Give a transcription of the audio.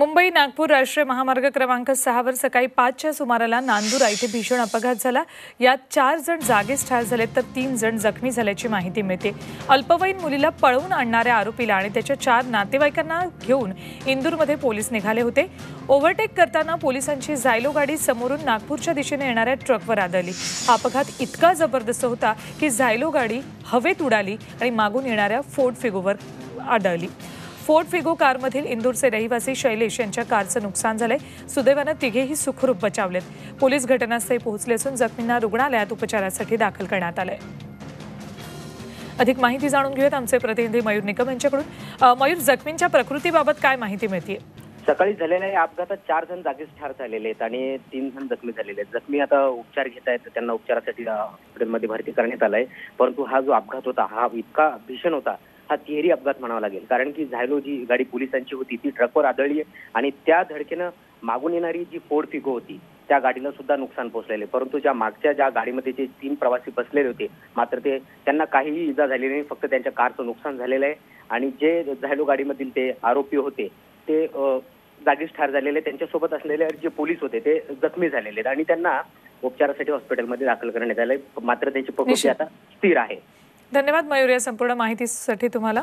मुंबई नागपूर राष्ट्रीय महामार्ग क्रमांक सहावर सकाळी पाचच्या सुमाराला नांदुरा इथे भीषण अपघात झाला. यात चार जण जागीच ठार झाले तर तीन जण जखमी झाल्याची माहिती मिळते. अल्पवयीन मुलीला पळवून आणणाऱ्या आरोपीला आणि त्याच्या चार नातेवाईकांना घेऊन इंदूरमध्ये पोलीस निघाले होते. ओव्हरटेक करताना पोलिसांची जायलो गाडी समोरून नागपूरच्या दिशेने येणाऱ्या ट्रकवर आदळली. हा अपघात इतका जबरदस्त होता की झायलो गाडी हवेत उडाली आणि मागून येणाऱ्या फोर्ड फिगोवर आदळली. फोर्ड फिगो कारमधील इंदूरचे रहिवासी शैलेश यांच्या कारचं नुकसान झालंय. सुदैवानं तिघेही सुखरूप बचावलेत. पोलीस घटनास्थळी पोहोचले असून जखमींना रुग्णालयात उपचारासाठी दाखल करण्यात आलंय. अधिक माहिती जाणून घेऊयात आमचे प्रतिनिधी मयूर निकम यांच्याकडून. मयूर जखमींच्या प्रकृतीबाबत काय माहिती मिळते सकाळी झालेल्या या अपघातात चार जण जागीच ठार झालेले आहेत आणि तीन जण जखमी झालेले आहेत. जखमी आता उपचार घेत आहेत त्यांना उपचारासाठी हॉस्पिटलमध्ये भरती करण्यात आलाय. परंतु हा जो अपघात होता हा इतका भीषण होता हा तिहेरी अपघात म्हणावा लागेल. कारण की झायलो जी गाडी पोलिसांची होती ती ट्रकवर आदळली आणि त्या धडकेनं मागून येणारी जी फोर्ड फिगो होती त्या गाडीला सुद्धा नुकसान पोहोचलेले परंतु ज्या मागच्या ज्या गाडीमध्ये जे तीन प्रवासी बसलेले होते मात्र ते त्यांना काहीही इजा झालेली नाही फक्त त्यांच्या कारचं नुकसान झालेलं आहे. आणि जे झायलो गाडीमधील ते आरोपी होते ते जागीच ठार झालेले त्यांच्यासोबत असलेले जे पोलीस होते ते जखमी झालेले आहेत. आणि त्यांना उपचारासाठी हॉस्पिटलमध्ये दाखल करण्यात आलंय. मात्र त्यांची प्रकृती. आता स्थिर आहे. धन्यवाद मयूर या संपूर्ण माहितीसाठी तुम्हाला.